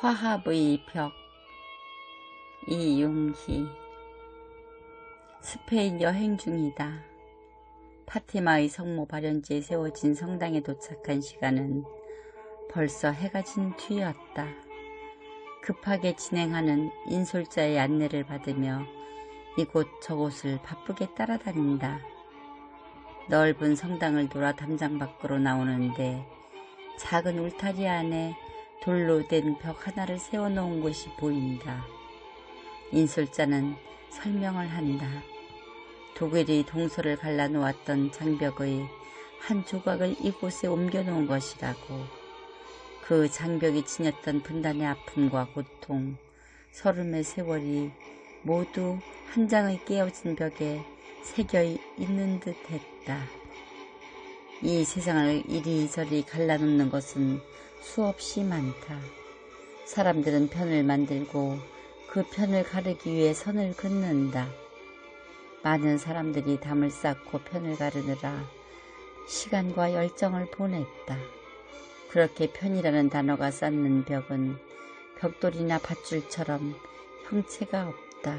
화합의 벽 이용희 스페인 여행 중이다. 파티마의 성모 발연지에 세워진 성당에 도착한 시간은 벌써 해가 진 뒤였다. 급하게 진행하는 인솔자의 안내를 받으며 이곳 저곳을 바쁘게 따라다닌다. 넓은 성당을 돌아 담장 밖으로 나오는데 작은 울타리 안에 돌로 된 벽 하나를 세워놓은 곳이 보인다. 인솔자는 설명을 한다. 독일이 동서를 갈라놓았던 장벽의 한 조각을 이곳에 옮겨놓은 것이라고. 그 장벽이 지녔던 분단의 아픔과 고통, 서름의 세월이 모두 한 장의 깨어진 벽에 새겨 있는 듯 했다. 이 세상을 이리저리 갈라놓는 것은 수없이 많다. 사람들은 편을 만들고 그 편을 가르기 위해 선을 긋는다. 많은 사람들이 담을 쌓고 편을 가르느라 시간과 열정을 보냈다. 그렇게 편이라는 단어가 쌓는 벽은 벽돌이나 밧줄처럼 형체가 없다.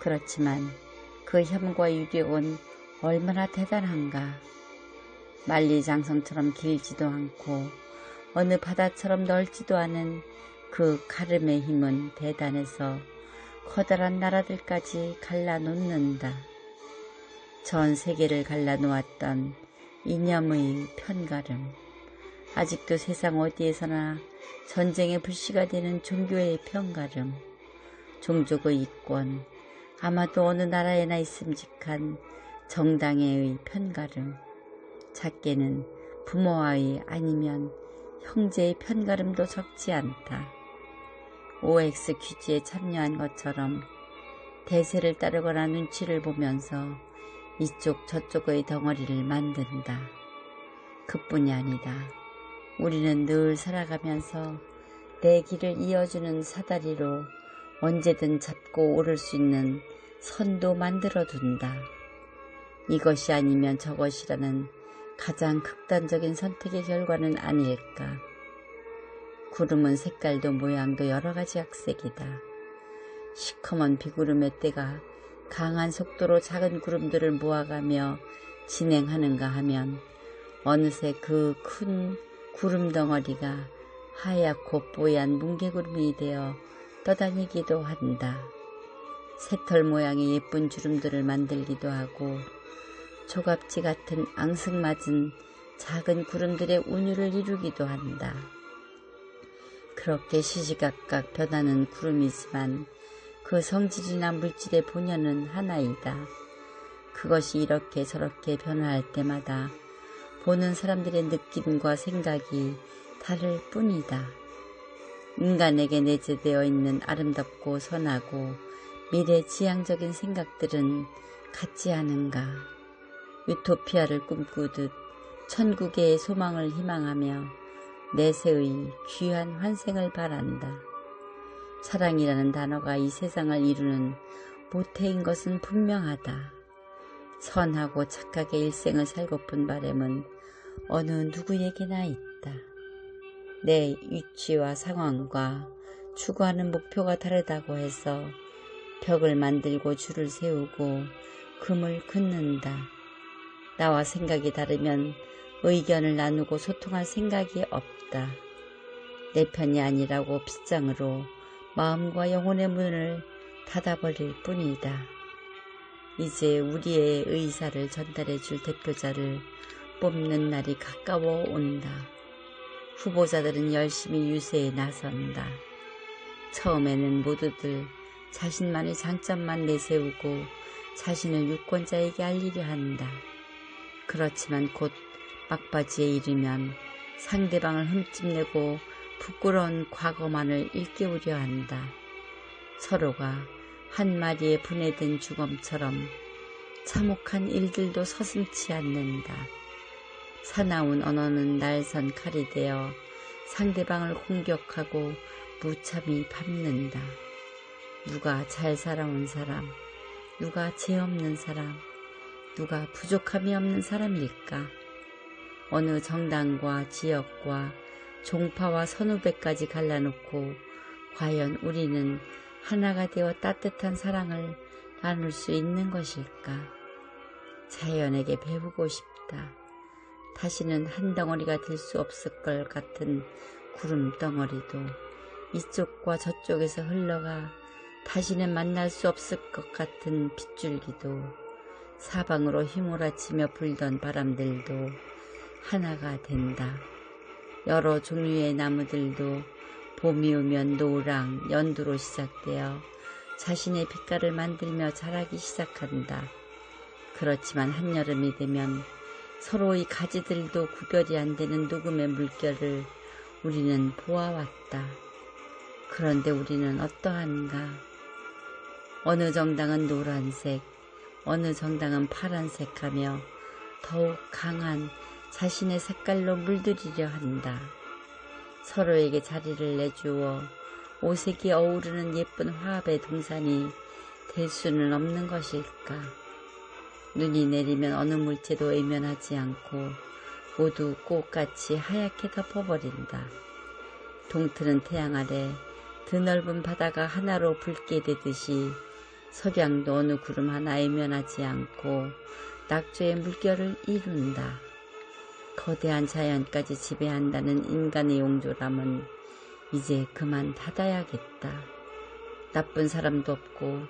그렇지만 그 혐과 유력은 얼마나 대단한가. 만리장성처럼 길지도 않고 어느 바다처럼 넓지도 않은 그 가름의 힘은 대단해서 커다란 나라들까지 갈라놓는다. 전 세계를 갈라놓았던 이념의 편가름. 아직도 세상 어디에서나 전쟁의 불씨가 되는 종교의 편가름. 종족의 이권. 아마도 어느 나라에나 있음직한 정당의 편가름. 작게는 부모와의 아니면 형제의 편가름도 적지 않다. OX 퀴즈에 참여한 것처럼 대세를 따르거나 눈치를 보면서 이쪽 저쪽의 덩어리를 만든다. 그뿐이 아니다. 우리는 늘 살아가면서 내 길을 이어주는 사다리로 언제든 잡고 오를 수 있는 선도 만들어 둔다. 이것이 아니면 저것이라는 가장 극단적인 선택의 결과는 아닐까. 구름은 색깔도 모양도 여러가지 약색이다. 시커먼 비구름의 때가 강한 속도로 작은 구름들을 모아가며 진행하는가 하면 어느새 그 큰 구름 덩어리가 하얗고 뽀얀 뭉게구름이 되어 떠다니기도 한다. 새털 모양의 예쁜 주름들을 만들기도 하고 조갑지 같은 앙승맞은 작은 구름들의 운율을 이루기도 한다. 그렇게 시시각각 변하는 구름이지만 그 성질이나 물질의 본연은 하나이다. 그것이 이렇게 저렇게 변화할 때마다 보는 사람들의 느낌과 생각이 다를 뿐이다. 인간에게 내재되어 있는 아름답고 선하고 미래지향적인 생각들은 같지 않은가. 유토피아를 꿈꾸듯 천국의 소망을 희망하며 내세의 귀한 환생을 바란다. 사랑이라는 단어가 이 세상을 이루는 모태인 것은 분명하다. 선하고 착하게 일생을 살고픈 바램은 어느 누구에게나 있다. 내 위치와 상황과 추구하는 목표가 다르다고 해서 벽을 만들고 줄을 세우고 금을 긋는다. 나와 생각이 다르면 의견을 나누고 소통할 생각이 없다. 내 편이 아니라고 빗장으로 마음과 영혼의 문을 닫아버릴 뿐이다. 이제 우리의 의사를 전달해 줄 대표자를 뽑는 날이 가까워 온다. 후보자들은 열심히 유세에 나선다. 처음에는 모두들 자신만의 장점만 내세우고 자신을 유권자에게 알리려 한다. 그렇지만 곧 막바지에 이르면 상대방을 흠집내고 부끄러운 과거만을 일깨우려 한다. 서로가 한 마리의 분해된 주검처럼 참혹한 일들도 서슴치 않는다. 사나운 언어는 날선 칼이 되어 상대방을 공격하고 무참히 밟는다. 누가 잘 살아온 사람, 누가 죄 없는 사람, 누가 부족함이 없는 사람일까? 어느 정당과 지역과 종파와 선후배까지 갈라놓고 과연 우리는 하나가 되어 따뜻한 사랑을 나눌 수 있는 것일까? 자연에게 배우고 싶다. 다시는 한 덩어리가 될 수 없을 것 같은 구름 덩어리도 이쪽과 저쪽에서 흘러가 다시는 만날 수 없을 것 같은 빗줄기도 사방으로 휘몰아치며 불던 바람들도 하나가 된다. 여러 종류의 나무들도 봄이 오면 노랑, 연두로 시작되어 자신의 빛깔을 만들며 자라기 시작한다. 그렇지만 한여름이 되면 서로의 가지들도 구별이 안 되는 녹음의 물결을 우리는 보아왔다. 그런데 우리는 어떠한가? 어느 정당은 노란색, 어느 정당은 파란색 하며 더욱 강한 자신의 색깔로 물들이려 한다. 서로에게 자리를 내주어 오색이 어우르는 예쁜 화합의 동산이 될 수는 없는 것일까? 눈이 내리면 어느 물체도 외면하지 않고 모두 꽃같이 하얗게 덮어버린다. 동트는 태양 아래 드넓은 바다가 하나로 붉게 되듯이 석양도 어느 구름 하나 외면하지 않고 낙조의 물결을 이룬다. 거대한 자연까지 지배한다는 인간의 용조람은 이제 그만 닫아야겠다. 나쁜 사람도 없고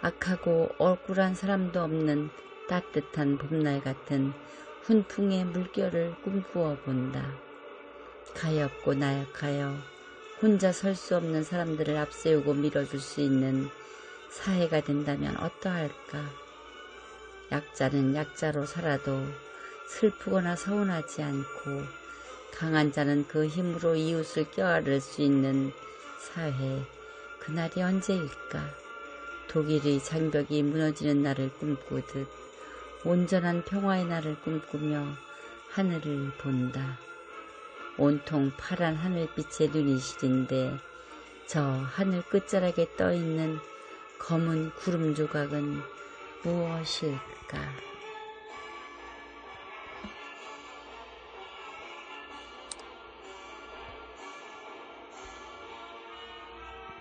악하고 억울한 사람도 없는 따뜻한 봄날 같은 훈풍의 물결을 꿈꾸어 본다. 가엾고 나약하여 혼자 설 수 없는 사람들을 앞세우고 밀어줄 수 있는 사회가 된다면 어떠할까? 약자는 약자로 살아도 슬프거나 서운하지 않고 강한 자는 그 힘으로 이웃을 껴안을 수 있는 사회, 그날이 언제일까? 독일의 장벽이 무너지는 날을 꿈꾸듯 온전한 평화의 날을 꿈꾸며 하늘을 본다. 온통 파란 하늘빛에 눈이 시린데 저 하늘 끝자락에 떠있는 검은 구름 조각은 무엇일까?